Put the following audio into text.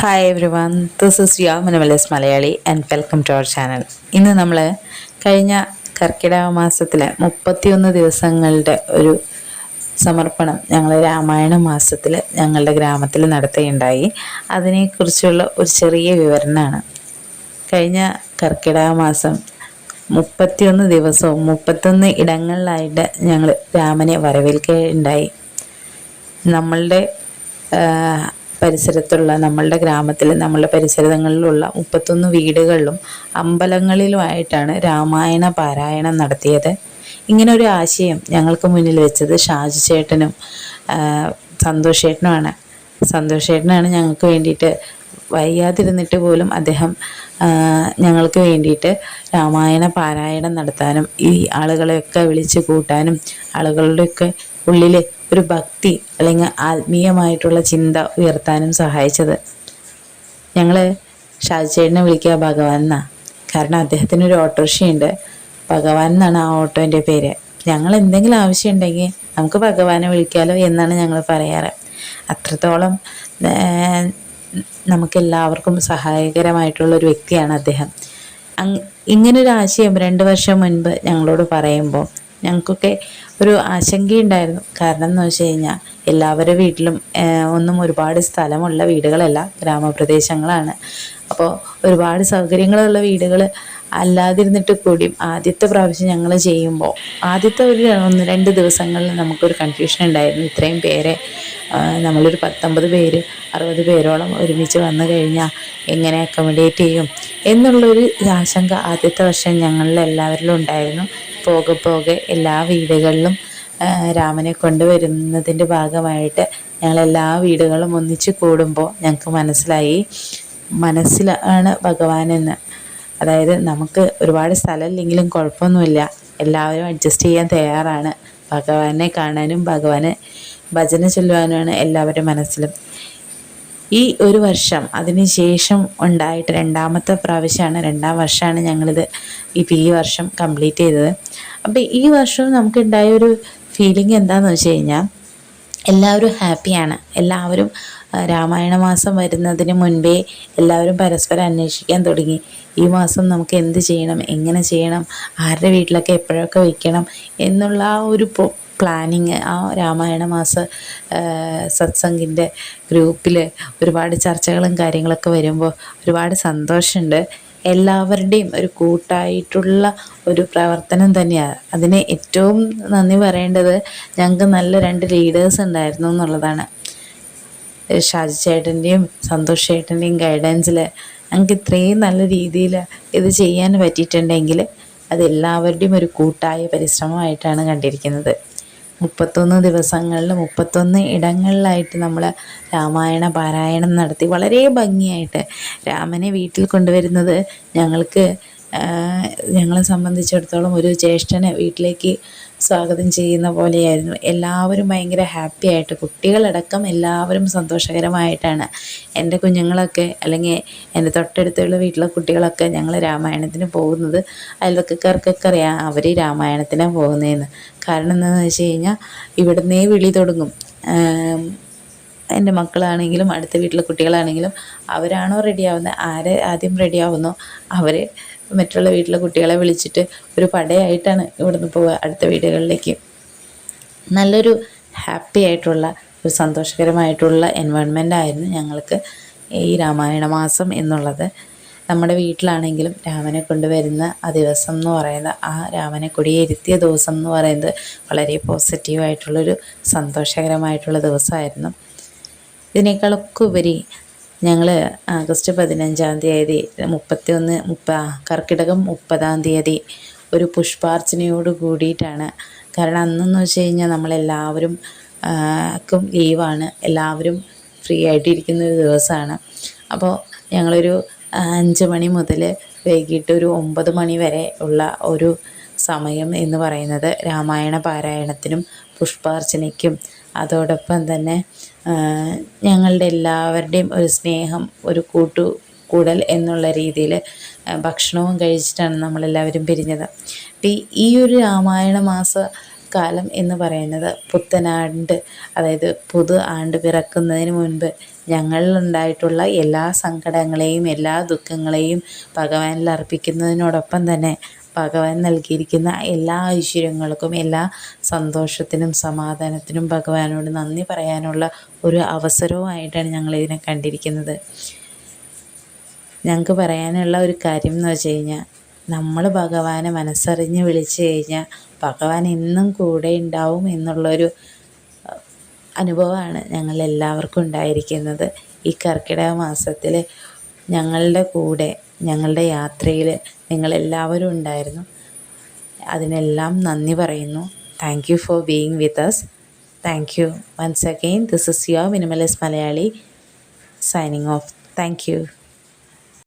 Hi everyone this is your minimalist Malayali and welcome to our channel ഇന്ന് നമ്മൾ കഴിഞ്ഞ കർക്കിടക മാസത്തിലെ മുപ്പത്തിയൊന്ന് ദിവസങ്ങളുടെ ഒരു സമർപ്പണം ഞങ്ങൾ രാമായണ മാസത്തിൽ ഞങ്ങളുടെ ഗ്രാമത്തിൽ നടത്തുകയുണ്ടായി. അതിനെക്കുറിച്ചുള്ള ഒരു ചെറിയ വിവരണമാണ്. കഴിഞ്ഞ കർക്കിടക മാസം മുപ്പത്തിയൊന്ന് ദിവസവും മുപ്പത്തൊന്ന് ഇടങ്ങളിലായിട്ട് ഞങ്ങൾ രാമനെ വരവേൽക്കുകയുണ്ടായി. നമ്മളുടെ പരിസരത്തുള്ള നമ്മളുടെ ഗ്രാമത്തിൽ നമ്മളുടെ പരിസരങ്ങളിലുള്ള മുപ്പത്തൊന്ന് വീടുകളിലും അമ്പലങ്ങളിലുമായിട്ടാണ് രാമായണ പാരായണം നടത്തിയത്. ഇങ്ങനെ ഒരു ആശയം ഞങ്ങൾക്ക് മുന്നിൽ വെച്ചത് ഷാജി ചേട്ടനും സന്തോഷ് ചേട്ടനുമാണ്. സന്തോഷ് ചേട്ടനാണ് ഞങ്ങൾക്ക് വേണ്ടിയിട്ട് വയ്യാതിരുന്നിട്ട് പോലും അദ്ദേഹം ഞങ്ങൾക്ക് വേണ്ടിയിട്ട് രാമായണ പാരായണം നടത്താനും ഈ ആളുകളെയൊക്കെ വിളിച്ചു കൂട്ടാനും ആളുകളുടെയൊക്കെ ഉള്ളിൽ ഒരു ഭക്തി അല്ലെങ്കിൽ ആത്മീയമായിട്ടുള്ള ചിന്ത ഉയർത്താനും സഹായിച്ചത്. ഞങ്ങൾ ഷാജേടിനെ വിളിക്കുക ഭഗവാൻ എന്നാ. കാരണം അദ്ദേഹത്തിന് ഒരു ഓട്ടോറിക്ഷയുണ്ട്. ഭഗവാൻ എന്നാണ് ആ ഓട്ടോന്റെ പേര്. ഞങ്ങൾ എന്തെങ്കിലും ആവശ്യമുണ്ടെങ്കിൽ നമുക്ക് ഭഗവാനെ വിളിക്കാലോ എന്നാണ് ഞങ്ങൾ പറയാറ്. അത്രത്തോളം നമുക്കെല്ലാവർക്കും സഹായകരമായിട്ടുള്ള ഒരു വ്യക്തിയാണ് അദ്ദേഹം. ഇങ്ങനൊരു ആശയം രണ്ട് വർഷം മുൻപ് ഞങ്ങളോട് പറയുമ്പോൾ ഞങ്ങൾക്കൊക്കെ ഒരു ആശങ്കയുണ്ടായിരുന്നു. കാരണം എന്ന് വെച്ച് കഴിഞ്ഞാൽ എല്ലാവരുടെ വീട്ടിലും ഒന്നും ഒരുപാട് സ്ഥലമുള്ള വീടുകളല്ല ഗ്രാമപ്രദേശങ്ങളാണ്. അപ്പോൾ ഒരുപാട് സൗകര്യങ്ങളുള്ള വീടുകൾ അല്ലാതിരുന്നിട്ട് കൂടിയും ആദ്യത്തെ പ്രാവശ്യം ഞങ്ങൾ ചെയ്യുമ്പോൾ ആദ്യത്തെ ഒരു ഒന്ന് രണ്ട് ദിവസങ്ങളിൽ നമുക്കൊരു കൺഫ്യൂഷൻ ഉണ്ടായിരുന്നു. ഇത്രയും പേരെ നമ്മളൊരു പത്തൊമ്പത് പേര് അറുപത് പേരോളം ഒരുമിച്ച് വന്നു കഴിഞ്ഞാൽ എങ്ങനെ അക്കോമഡേറ്റ് ചെയ്യും എന്നുള്ളൊരു ആശങ്ക ആദ്യത്തെ വർഷം ഞങ്ങളിൽ എല്ലാവരിലും ഉണ്ടായിരുന്നു. പോകെ പോകെ എല്ലാ വീടുകളിലും രാമനെ കൊണ്ടുവരുന്നതിന്റെ ഭാഗമായിട്ട് ഞങ്ങൾ എല്ലാ വീടുകളും ഒന്നിച്ച് കൂടുമ്പോൾ ഞങ്ങൾക്ക് മനസ്സിലായി. മനസ്സിലാണ് ഭഗവാനെന്ന്. അതായത് നമുക്ക് ഒരുപാട് സ്ഥലമില്ലെങ്കിലും കുഴപ്പമൊന്നുമില്ല. എല്ലാവരും അഡ്ജസ്റ്റ് ചെയ്യാൻ തയ്യാറാണ്. ഭഗവാനെ കാണാനും ഭഗവാനെ ഭജന ചൊല്ലുവാനുമാണ് എല്ലാവരുടെ മനസ്സിലും. ഈ ഒരു വർഷം അതിന് ശേഷം ഉണ്ടായിട്ട് രണ്ടാമത്തെ പ്രാവശ്യമാണ് രണ്ടാം വർഷമാണ് ഞങ്ങളിത് ഇപ്പം ഈ വർഷം കംപ്ലീറ്റ് ചെയ്തത്. അപ്പോൾ ഈ വർഷവും നമുക്കുണ്ടായ ഒരു ഫീലിംഗ് എന്താണെന്ന് വെച്ച് കഴിഞ്ഞാൽ എല്ലാവരും ഹാപ്പിയാണ് എല്ലാവരും രാമായണ മാസം വരുന്നതിന് മുൻപേ എല്ലാവരും പരസ്പരം അന്വേഷിക്കാൻ തുടങ്ങി. ഈ മാസം നമുക്ക് എന്ത് ചെയ്യണം എങ്ങനെ ചെയ്യണം ആരുടെ വീട്ടിലൊക്കെ എപ്പോഴൊക്കെ വയ്ക്കണം എന്നുള്ള ആ ഒരു പ്ലാനിങ് ആ രാമായണ മാസ സത്സംഗിന്റെ ഗ്രൂപ്പിൽ ഒരുപാട് ചർച്ചകളും കാര്യങ്ങളൊക്കെ വരുമ്പോൾ ഒരുപാട് സന്തോഷമുണ്ട്. എല്ലാവരുടെയും ഒരു കൂട്ടായിട്ടുള്ള ഒരു പ്രവർത്തനം തന്നെയാണ് അതിന് ഏറ്റവും നന്ദി പറയേണ്ടത് ഞങ്ങൾക്ക് നല്ല രണ്ട് ലീഡേഴ്സ് ഉണ്ടായിരുന്നു എന്നുള്ളതാണ്. ഷാജി ചേട്ടന്റെയും സന്തോഷ് ചേട്ടന്റെയും ഗൈഡൻസിൽ ഞങ്ങൾക്ക് ഇത്രയും നല്ല രീതിയിൽ ഇത് ചെയ്യാൻ പറ്റിയിട്ടുണ്ടെങ്കിൽ അതെല്ലാവരുടെയും ഒരു കൂട്ടായ പരിശ്രമമായിട്ടാണ് കണ്ടിരിക്കുന്നത്. മുപ്പത്തൊന്ന് ദിവസങ്ങളിൽ മുപ്പത്തൊന്ന് ഇടങ്ങളിലായിട്ട് നമ്മൾ രാമായണ പാരായണം നടത്തി വളരെ ഭംഗിയായിട്ട് രാമനെ വീട്ടിൽ കൊണ്ടുവരുന്നത് ഞങ്ങൾക്ക് ഞങ്ങളെ സംബന്ധിച്ചിടത്തോളം ഒരു ജ്യേഷ്ഠനെ വീട്ടിലേക്ക് സ്വാഗതം ചെയ്യുന്ന പോലെയായിരുന്നു. എല്ലാവരും ഭയങ്കര ഹാപ്പി ആയിട്ട് കുട്ടികളടക്കം എല്ലാവരും സന്തോഷകരമായിട്ടാണ്. എന്റെ കുഞ്ഞുങ്ങളൊക്കെ അല്ലെങ്കിൽ എന്റെ തൊട്ടടുത്തുള്ള വീട്ടിലെ കുട്ടികളൊക്കെ ഞങ്ങൾ രാമായണത്തിന് പോകുന്നത്. അയൽവക്കക്കാർക്കൊക്കെ അറിയാം അവർ രാമായണത്തിനാണ് പോകുന്നതെന്ന്. കാരണം എന്താണെന്ന് വെച്ച് കഴിഞ്ഞാൽ ഇവിടുന്നേ വിളി തുടങ്ങും. എന്റെ മക്കളാണെങ്കിലും അടുത്ത വീട്ടിലെ കുട്ടികളാണെങ്കിലും അവരാണോ റെഡിയാവുന്നത്? ആരെ ആദ്യം റെഡിയാവുന്നോ? അവരെ മറ്റുള്ള വീട്ടിലെ കുട്ടികളെ വിളിച്ചിട്ട് ഒരു പടയായിട്ടാണ് ഇവിടുന്ന് പോവുക അടുത്ത വീടുകളിലേക്ക്. നല്ലൊരു ഹാപ്പി ആയിട്ടുള്ള ഒരു സന്തോഷകരമായിട്ടുള്ള എൻവയോൺമെന്റ് ആയിരുന്നു ഞങ്ങൾക്ക് ഈ രാമായണ മാസം എന്നുള്ളത്. നമ്മുടെ വീട്ടിലാണെങ്കിലും രാമനെ കൊണ്ടുവരുന്ന ആ ദിവസം എന്ന് പറയുന്നത് ആ രാമനെ കൊടിയിരുത്തിയ ദിവസം എന്ന് പറയുന്നത് വളരെ പോസിറ്റീവായിട്ടുള്ളൊരു സന്തോഷകരമായിട്ടുള്ള ദിവസമായിരുന്നു. ഇതിനേക്കാളൊക്കെ ഉപരി ഞങ്ങൾ ആഗസ്റ്റ് പതിനഞ്ചാം തീയതി മുപ്പത്തി ഒന്ന് മുപ്പ കർക്കിടകം മുപ്പതാം തീയതി ഒരു പുഷ്പാർച്ചനയോട് കൂടിയിട്ടാണ്. കാരണം അന്നെന്ന് വെച്ച് കഴിഞ്ഞാൽ നമ്മളെല്ലാവരും ക്കും ലീവാണ്. എല്ലാവരും ഫ്രീ ആയിട്ടിരിക്കുന്ന ഒരു ദിവസമാണ്. അപ്പോൾ ഞങ്ങളൊരു അഞ്ച് മണി മുതൽ വൈകിട്ട് ഒരു ഒമ്പത് മണി വരെ ഉള്ള ഒരു സമയം എന്ന് പറയുന്നത് രാമായണ പാരായണത്തിനും പുഷ്പാർച്ചനയ്ക്കും. അതോടൊപ്പം തന്നെ ഞങ്ങളുടെ എല്ലാവരുടെയും ഒരു സ്നേഹം ഒരു കൂട്ടു കൂടൽ എന്നുള്ള രീതിയിൽ ഭക്ഷണവും കഴിച്ചിട്ടാണ് നമ്മളെല്ലാവരും പിരിഞ്ഞത്. ഈ ഒരു രാമായണ മാസ കാലം എന്ന് പറയുന്നത് പുത്തനാണ്ട് അതായത് പുതു ആണ്ട് പിറക്കുന്നതിന് മുൻപ് ഞങ്ങളിലുണ്ടായിട്ടുള്ള എല്ലാ സങ്കടങ്ങളെയും എല്ലാ ദുഃഖങ്ങളെയും ഭഗവാനിൽ അർപ്പിക്കുന്നതിനോടൊപ്പം തന്നെ ഭഗവാൻ നൽകിയിരിക്കുന്ന എല്ലാ ഐശ്വര്യങ്ങൾക്കും എല്ലാ സന്തോഷത്തിനും സമാധാനത്തിനും ഭഗവാനോട് നന്ദി പറയാനുള്ള ഒരു അവസരവുമായിട്ടാണ് ഞങ്ങളിതിനെ കണ്ടിരിക്കുന്നത്. ഞങ്ങൾക്ക് പറയാനുള്ള ഒരു കാര്യം എന്ന് വെച്ച് കഴിഞ്ഞാൽ നമ്മൾ ഭഗവാനെ മനസ്സറിഞ്ഞ് വിളിച്ചു കഴിഞ്ഞാൽ ഭഗവാൻ എന്നും കൂടെ ഉണ്ടാവും എന്നുള്ളൊരു അനുഭവമാണ് ഞങ്ങൾ എല്ലാവർക്കും ഉണ്ടായിരിക്കുന്നത്. ഈ കർക്കിടക മാസത്തിൽ ഞങ്ങളുടെ കൂടെ ഞങ്ങളുടെ യാത്രയിൽ നിങ്ങളെല്ലാവരും ഉണ്ടായിരുന്നു. അതിനെല്ലാം നന്ദി പറയുന്നു. Thank you for being with us thank you once again this is your minimalist Malayali signing off thank you